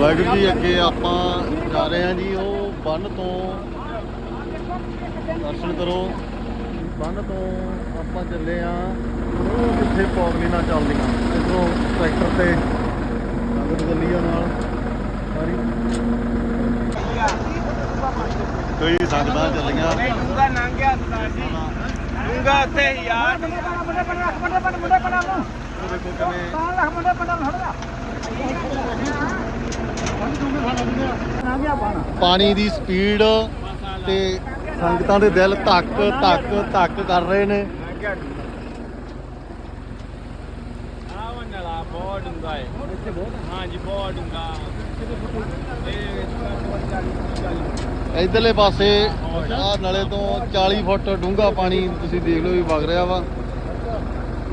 ਵਾਹਿਗੁਰੂ ਜੀ ਅੱਗੇ ਆਪਾਂ ਜਾ ਰਹੇ ਹਾਂ ਜੀ ਉਹ ਬੰਨ ਤੋਂ ਦਰਸ਼ਨ ਕਰੋ। ਬੰਨ ਤੋਂ ਆਪਾਂ ਚੱਲੇ ਆ ਉਹ ਜਿੱਥੇ ਪੌਗਲੀਆਂ ਚੱਲਦੀਆਂ। ਇਧਰੋਂ ਟਰੈਕਟਰ ਤੇ ਸੰਗਤ ਚੱਲੀ ਆ ਨਾਲ। ਸਾਰੀ। ਕਈ ਸੰਗਤਾਂ ਚੱਲੀਆਂ। ਡੂੰਗਾ ਨੰਗਿਆ ਸਰਦਾਰ ਜੀ। ਡੂੰਗਾ ਉੱਥੇ ਯਾਰ ਉਹ ਦੇਖੋ ਕਿਵੇਂ ਪਾਣੀ ਦੀ ਸਪੀਡ ਤੇ ਸੰਗਤਾਂ ਦੇ ਦਿਲ ਧੱਕ ਧੱਕ ਧੱਕ ਕਰ ਰਹੇ ਨੇ। ਬਹੁਤ ਡੂੰਗਾ ਹੈ ਹਾਂ ਬਹੁਤ ਡੂੰਗਾ ਇਧਰਲੇ ਪਾਸੇ ਆਹ ਨਲੇ ਤੋਂ 40 ਫੁੱਟ ਡੂੰਘਾ ਪਾਣੀ ਤੁਸੀਂ ਦੇਖ ਲਓ ਵੀ ਵਗ ਰਿਹਾ ਵਾ।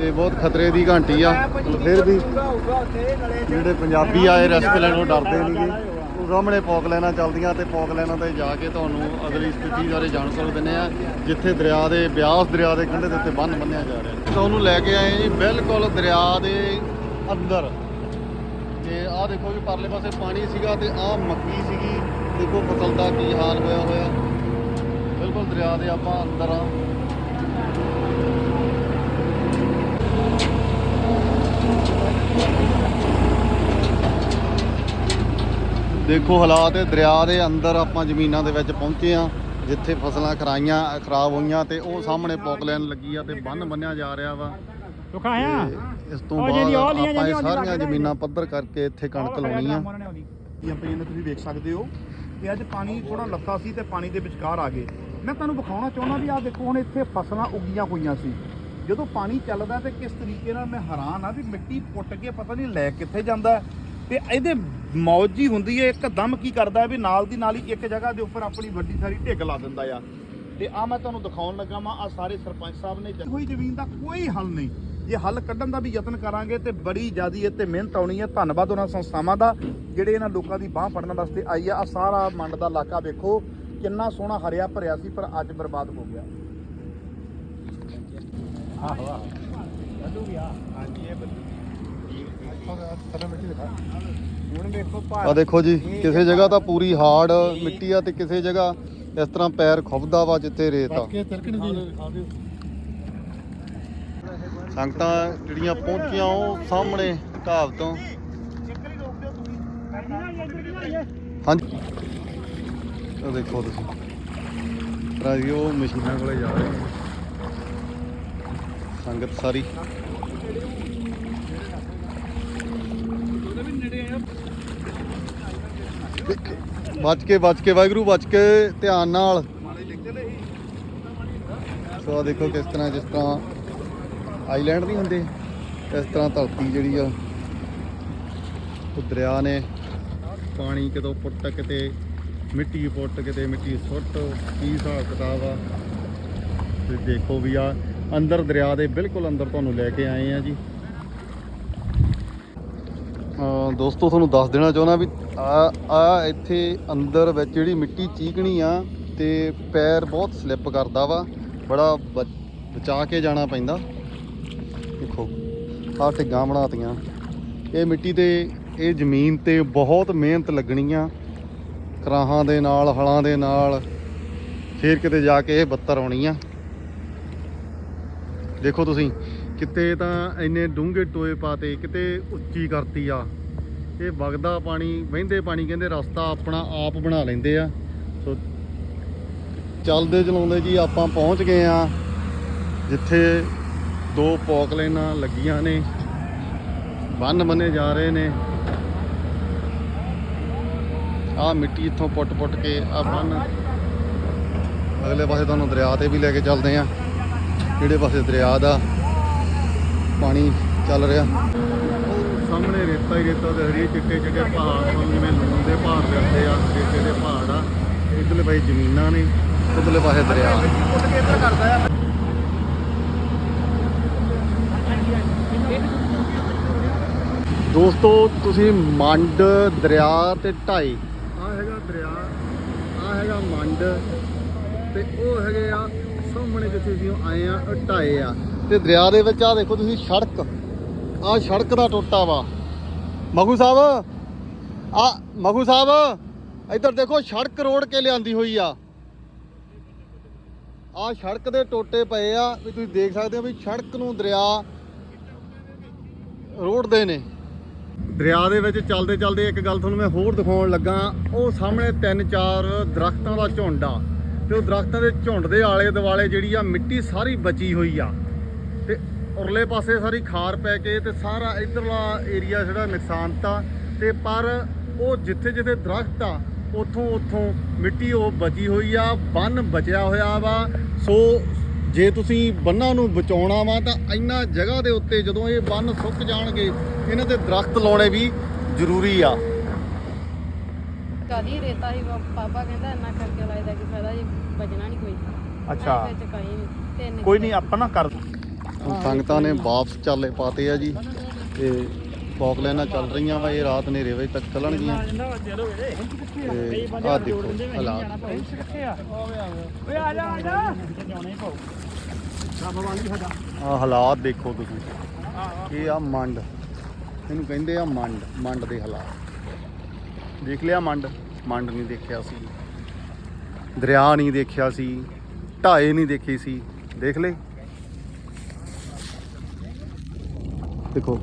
ਤੇ ਬਹੁਤ ਖਤਰੇ ਦੀ ਘੰਟੀ ਆ। ਫਿਰ ਵੀ ਜਿਹੜੇ ਪੰਜਾਬੀ ਆਏ ਰਸਤੇ ਲੈਣੋਂ ਡਰਦੇ ਨਹੀਂਗੇ ਉਹ ਸਾਹਮਣੇ ਪੌਕ ਲੈਣਾ ਚੱਲਦੀਆਂ ਤੇ ਪੌਕ ਲੈਣਾ ਤੇ ਜਾ ਕੇ ਤੁਹਾਨੂੰ ਅਗਲੀ ਸਥਿਤੀ ਬਾਰੇ ਜਾਣ ਸਕ ਦਿੰਦੇ ਆ, ਜਿੱਥੇ ਦਰਿਆ ਦੇ, ਬਿਆਸ ਦਰਿਆ ਦੇ ਕੰਢੇ ਦੇ ਉੱਤੇ ਬੰਨ ਬੰਨਿਆ ਜਾ ਰਿਹਾ। ਤੁਹਾਨੂੰ ਲੈ ਕੇ ਆਏ ਜੀ, ਬਿਲਕੁਲ ਦਰਿਆ ਦੇ ਅੰਦਰ। ਤੇ ਆਹ ਦੇਖੋ ਜੀ, ਪਰਲੇ ਪਾਸੇ ਪਾਣੀ ਸੀਗਾ ਤੇ ਆਹ ਮੱਕੀ ਸੀਗੀ। ਦੇਖੋ ਫਸਲ ਦਾ ਕੀ ਹਾਲ ਹੋਇਆ ਹੋਇਆ। ਬਿਲਕੁਲ ਦਰਿਆ ਦੇ ਆਪਾਂ ਅੰਦਰ ਆ। ਦੇਖੋ ਹਾਲਾਤ ਇਹ ਦਰਿਆ ਦੇ ਅੰਦਰ ਆਪਾਂ ਜ਼ਮੀਨਾਂ ਦੇ ਵਿੱਚ ਪਹੁੰਚੇ ਆ ਜਿੱਥੇ ਫਸਲਾਂ ਖਰਾਈਆਂ ਖਰਾਬ ਹੋਈਆਂ ਤੇ ਉਹ ਸਾਹਮਣੇ ਪੌਕਲੈਨ ਲੱਗੀ ਆ ਤੇ ਬੰਨ ਬੰਨਿਆ ਜਾ ਰਿਹਾ ਵਾ। ਇਸ ਤੋਂ ਬਾਅਦ ਆਪਾਂ ਇਹ ਸਾਰੀਆਂ ਜ਼ਮੀਨਾਂ ਪੱਧਰ ਕਰਕੇ ਇੱਥੇ ਕਣਕ ਲਾਉਣੀ ਆ। ਇਹ ਆਪਣੇ ਇਹਨੇ ਤੁਸੀਂ ਵੇਖ ਸਕਦੇ ਹੋ ਕਿ ਅੱਜ ਪਾਣੀ ਥੋੜਾ ਲੱਥਾ ਸੀ ਤੇ ਪਾਣੀ ਦੇ ਵਿਚਕਾਰ ਆ ਗਏ। ਮੈਂ ਤੁਹਾਨੂੰ ਵਿਖਾਉਣਾ ਚਾਹੁੰਦਾ ਵੀ ਆਹ ਦੇਖੋ ਹੁਣ ਇੱਥੇ ਫਸਲਾਂ ਉੱਗੀਆਂ ਹੋਈਆਂ ਸੀ। ਜਦੋਂ ਪਾਣੀ ਚੱਲਦਾ ਤੇ ਕਿਸ ਤਰੀਕੇ ਨਾਲ ਮੈਂ ਹੈਰਾਨ ਆ ਵੀ ਮਿੱਟੀ ਪੁੱਟ ਕੇ ਪਤਾ ਨਹੀਂ ਲੈ ਕਿੱਥੇ ਜਾਂਦਾ। ਤੇ ਇਹਦੇ ਮੌਜ ਹੀ ਹੁੰਦੀ ਹੈ, ਇੱਕਦਮ ਕੀ ਕਰਦਾ ਵੀ ਨਾਲ ਦੀ ਨਾਲ ਹੀ ਇੱਕ ਜਗ੍ਹਾ ਦੇ ਉੱਪਰ ਆਪਣੀ ਵੱਡੀ ਸਾਰੀ ਢਿੱਗ ਲਾ ਦਿੰਦਾ ਆ। ਤੇ ਆ ਮੈਂ ਤੁਹਾਨੂੰ ਦਿਖਾਉਣ ਲੱਗਾ ਵਾਂ ਆ ਸਾਰੇ ਸਰਪੰਚ ਸਾਹਿਬ ਨੇ ਹੋਈ ਜ਼ਮੀਨ ਦਾ ਕੋਈ ਹੱਲ ਨਹੀਂ। ਜੇ ਹੱਲ ਕੱਢਣ ਦਾ ਵੀ ਯਤਨ ਕਰਾਂਗੇ ਤੇ ਬੜੀ ਜ਼ਿਆਦੀ ਇਹ ਤੇ ਮਿਹਨਤ ਆਉਣੀ ਹੈ। ਧੰਨਵਾਦ ਉਹਨਾਂ ਸੰਸਥਾਵਾਂ ਦਾ, ਜਿਹੜੇ ਇਹਨਾਂ ਲੋਕਾਂ ਦੀ ਬਾਹ ਫੜਨ ਵਾਸਤੇ ਆਈ ਆ। ਆ ਸਾਰਾ ਮੰਡ ਦਾ ਇਲਾਕਾ ਵੇਖੋ, ਕਿੰਨਾ ਸੋਹਣਾ ਹਰਿਆ ਭਰਿਆ ਸੀ, ਪਰ ਅੱਜ ਬਰਬਾਦ ਹੋ ਗਿਆ। ਆਹੋ ਆਹੋ ਬੱਲੂ ਗਿਆ ਹਾਂਜੀ, ਇਹ ਬੱਲੂ ਹੁਣ ਵੇਖੋ ਆ ਦੇਖੋ ਜੀ ਕਿਸੇ ਜਗ੍ਹਾ ਤਾਂ ਪੂਰੀ ਹਾਰਡ ਮਿੱਟੀ ਆ ਤੇ ਕਿਸੇ ਜਗ੍ਹਾ ਇਸ ਤਰ੍ਹਾਂ ਪੈਰ ਖੁੱਬਦਾ ਵਾ ਜਿੱਥੇ ਰੇਤ ਆ। ਸੰਗਤਾਂ ਜਿਹੜੀਆਂ ਪਹੁੰਚੀਆਂ ਉਹ ਸਾਹਮਣੇ ਢਾਬ ਤੋਂ। ਹਾਂਜੀ। ਉਹ ਦੇਖੋ ਤੁਸੀਂ। ਰਾਜੀ ਉਹ ਮਸ਼ੀਨਾਂ ਕੋਲੇ ਜਾ ਰਹੇ ਸੰਗਤ ਸਾਰੀ। ਬਚ ਕੇ ਬਚ ਕੇ, ਵਾਹਿਗੁਰੂ ਬਚ ਕੇ, ਧਿਆਨ ਨਾਲ। ਸੋ ਆਹ ਦੇਖੋ ਕਿਸ ਤਰ੍ਹਾਂ, ਜਿਸ ਤਰ੍ਹਾਂ ਆਈਲੈਂਡ ਨਹੀਂ ਹੁੰਦੇ, ਇਸ ਤਰ੍ਹਾਂ ਧਰਤੀ ਜਿਹੜੀ ਆ, ਉਹ ਦਰਿਆ ਨੇ ਪਾਣੀ ਕਿਤੋਂ ਪੁੱਟ ਕਿਤੇ, ਮਿੱਟੀ ਪੁੱਟ ਕਿਤੇ, ਮਿੱਟੀ ਸੁੱਟ, ਕੀ ਹਿਸਾਬ ਕਿਤਾਬ ਆ? ਤੇ ਦੇਖੋ ਵੀ ਆ, ਅੰਦਰ ਦਰਿਆ ਦੇ ਬਿਲਕੁਲ ਅੰਦਰ ਤੁਹਾਨੂੰ ਲੈ ਕੇ ਆਏ ਆ ਜੀ। ਦੋਸਤੋ, ਤੁਹਾਨੂੰ ਦੱਸ ਦੇਣਾ ਚਾਹੁੰਦਾ ਵੀ ਆ ਆ ਇੱਥੇ ਅੰਦਰ ਵਿੱਚ ਜਿਹੜੀ ਮਿੱਟੀ ਚੀਕਣੀ ਆ ਤੇ ਪੈਰ ਬਹੁਤ ਸਲਿੱਪ ਕਰਦਾ ਵਾ, ਬੜਾ ਬ- ਬਚਾ ਕੇ ਜਾਣਾ ਪੈਂਦਾ। ਦੇਖੋ, ਆਹ ਢਿੱਗਾਂ ਬਣਾਤੀਆਂ। ਇਹ ਮਿੱਟੀ ਤੇ, ਇਹ ਜ਼ਮੀਨ ਤੇ ਬਹੁਤ ਮਿਹਨਤ ਲੱਗਣੀ ਆ। ਕਰਾਹਾਂ ਦੇ ਨਾਲ, ਹਲਾਂ ਦੇ ਨਾਲ, ਫੇਰ ਕਿਤੇ ਜਾ ਕੇ ਇਹ ਬੱਤਰ ਆਉਣੀ ਆ। ਦੇਖੋ ਤੁਸੀਂ ਕਿਤੇ ਤਾਂ ਇੰਨੇ ਡੂੰਘੇ ਟੋਏ ਪਾਤੇ ਕਿਤੇ ਉੱਚੀ ਕਰਤੀ ਆ। ਇਹ ਵਗਦਾ ਪਾਣੀ, ਵਹਿੰਦੇ ਪਾਣੀ ਕਹਿੰਦੇ ਰਸਤਾ ਆਪਣਾ ਆਪ ਬਣਾ ਲੈਂਦੇ ਆ। ਸੋ ਚੱਲਦੇ ਚਲਾਉਂਦੇ ਜੀ ਆਪਾਂ ਪਹੁੰਚ ਗਏ ਆ, ਜਿੱਥੇ ਦੋ ਪੌਕ ਲਾਈਨਾਂ ਲੱਗੀਆਂ ਨੇ। ਬੰਨ ਬੰਨੇ ਜਾ ਰਹੇ ਨੇ। ਆ ਮਿੱਟੀ ਇੱਥੋਂ ਪੁੱਟ-ਪੁੱਟ ਕੇ ਆ ਬੰਨ। ਅਗਲੇ ਪਾਸੇ ਤੁਹਾਨੂੰ ਦਰਿਆ ਤੇ ਵੀ ਲੈ ਕੇ ਚੱਲਦੇ ਆ। ਜਿਹੜੇ ਪਾਸੇ ਦਰਿਆ ਦਾ? ਪਾਣੀ ਚੱਲ ਰਿਹਾ। ਸਾਹਮਣੇ ਰੇਤਾ ਹੀ ਰੇਤਾ ਤੇ ਹਰੀ ਚਿੱਟੇ ਚਿੱਟੇ ਪਹਾੜ ਨੂੰ ਜਿਵੇਂ ਲੂਣ ਦੇ ਪਹਾੜ ਦਿਖਦੇ ਆ ਰੇਤੇ ਦੇ ਪਹਾੜ ਆ ਇਧਰਲੇ ਪਾਸੇ ਜ਼ਮੀਨਾਂ ਨੇ। ਉਧਰਲੇ ਪਾਸੇ ਦਰਿਆ। ਦੋਸਤੋ ਤੁਸੀਂ ਮੰਡ ਦਰਿਆ ਤੇ ਢਾਈ। ਆ ਹੈਗਾ ਦਰਿਆ ਆ ਹੈਗਾ ਮੰਡ ਤੇ ਉਹ ਹੈਗੇ ਆ ਸਾਹਮਣੇ ਜਿੱਥੇ ਅਸੀਂ ਆਏ ਆ ਢਾਏ ਆ। ਤੇ ਦਰਿਆ ਦੇ ਵਿੱਚ ਆ ਦੇਖੋ ਤੁਸੀਂ ਸੜਕ। ਆ ਸੜਕ ਦਾ ਟੋਟਾ ਵਾ। ਮਗੂ ਸਾਹਿਬ, ਆ ਮਖੂ ਸਾਹਿਬ, ਇੱਧਰ ਦੇਖੋ ਸੜਕ ਰੋਡ ਕੇ ਲਿਆਂਦੀ ਹੋਈ ਆ। ਆ ਸੜਕ ਦੇ ਟੋਟੇ ਪਏ ਆ, ਵੀ ਤੁਸੀਂ ਦੇਖ ਸਕਦੇ ਹੋ ਵੀ ਸੜਕ ਨੂੰ ਦਰਿਆ ਰੋੜਦੇ ਨੇ। ਦਰਿਆ ਦੇ ਵਿੱਚ ਚੱਲਦੇ ਚੱਲਦੇ ਇੱਕ ਗੱਲ ਤੁਹਾਨੂੰ ਮੈਂ ਹੋਰ ਦਿਖਾਉਣ ਲੱਗਾ, ਉਹ ਸਾਹਮਣੇ ਤਿੰਨ ਚਾਰ ਦਰਖਤਾਂ ਦਾ ਝੁੰਡ ਆ। ਤੇ ਉਹ ਦਰਖਤਾਂ ਦੇ ਝੁੰਡ ਦੇ ਆਲੇ ਦੁਆਲੇ ਜਿਹੜੀ ਆ ਮਿੱਟੀ ਸਾਰੀ ਬਚੀ ਹੋਈ ਆ। ਤੇ ਉਰਲੇ ਪਾਸੇ ਸਾਰੀ ਖਾਰ ਪੈ ਕੇ ਤੇ ਸਾਰਾ ਇਧਰਲਾ ਏਰੀਆ ਜਿਹੜਾ ਨੁਕਸਾਨਤਾ ਤੇ ਪਰ ਉਹ ਜਿੱਥੇ ਜਿੱਥੇ ਦਰਖਤ ਆ, ਉਥੋਂ ਉਥੋਂ ਮਿੱਟੀ ਉਹ ਬਚੀ ਹੋਈ ਆ, ਬੰਨ ਬਚਿਆ ਹੋਇਆ ਵਾ। ਸੋ ਜੇ ਤੁਸੀਂ ਬੰਨਾਂ ਨੂੰ ਬਚਾਉਣਾ ਵਾ ਤਾਂ ਇੰਨਾ ਜਗ੍ਹਾ ਦੇ ਉੱਤੇ ਜਦੋਂ ਇਹ ਬੰਨ ਸੁੱਕ ਜਾਣਗੇ, ਇਹਨਾਂ ਤੇ ਦਰਖਤ ਲਾਉਣੇ ਵੀ ਜ਼ਰੂਰੀ ਆ। ਕਾਦੀ ਰੇਤਾ ਹੀ ਪਾਪਾ ਕਹਿੰਦਾ ਇੰਨਾ ਕਰਕੇ ਲਾਇਦਾ ਕਿ ਫਾਇਦਾ ਜੀ ਬਚਣਾ ਨਹੀਂ ਕੋਈ। ਅੱਛਾ। ਮੈਂ ਚਕਾਈ ਨਹੀਂ ਤਿੰਨ ਕੋਈ ਨਹੀਂ ਆਪਾਂ ਨਾ ਕਰ ਹੁਣ ਸੰਗਤਾਂ ਨੇ ਵਾਪਸ ਚਾਲੇ ਪਾਤੇ ਆ ਜੀ। ਤੇ ਪੌਕਲੈਨਾਂ ਚੱਲ ਰਹੀਆਂ ਵਾ ਇਹ ਰਾਤ ਹਨੇਰੇ ਵਜੇ ਤੱਕ ਚੱਲਣਗੀਆਂ। ਤੇ ਆਹ ਦੇਖੋ ਹਾਲਾਤ। ਓਏ ਆ ਜਾ ਆ ਜਾ ਆ ਹਾਲਾਤ ਦੇਖੋ ਤੁਸੀਂ। ਇਹ ਆ ਮੰਡ। ਇਹਨੂੰ ਕਹਿੰਦੇ ਆ ਮੰਡ ਮੰਡ ਦੇ ਹਾਲਾਤ। ਦੇਖ ਲਿਆ ਮੰਡ ਮੰਡ ਨਹੀਂ ਦੇਖਿਆ ਸੀ। ਦਰਿਆ ਨਹੀਂ ਦੇਖਿਆ ਸੀ, ਢਾਏ ਨਹੀਂ ਦੇਖੀ ਸੀ। ਦੇਖ ਲੈ ਦੇਖੋ।